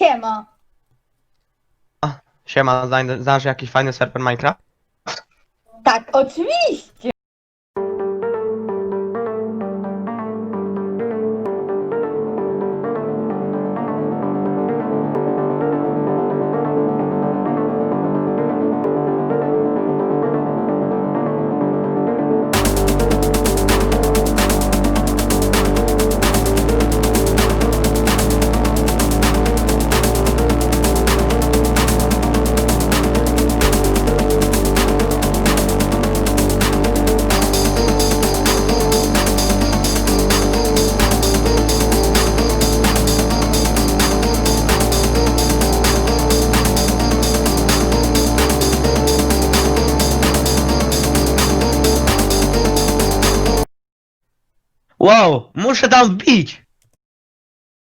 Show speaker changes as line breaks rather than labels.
Siema.
Siema, zna- znasz jakiś fajny serwer Minecraft?
Tak, oczywiście.
Вау, може там біч!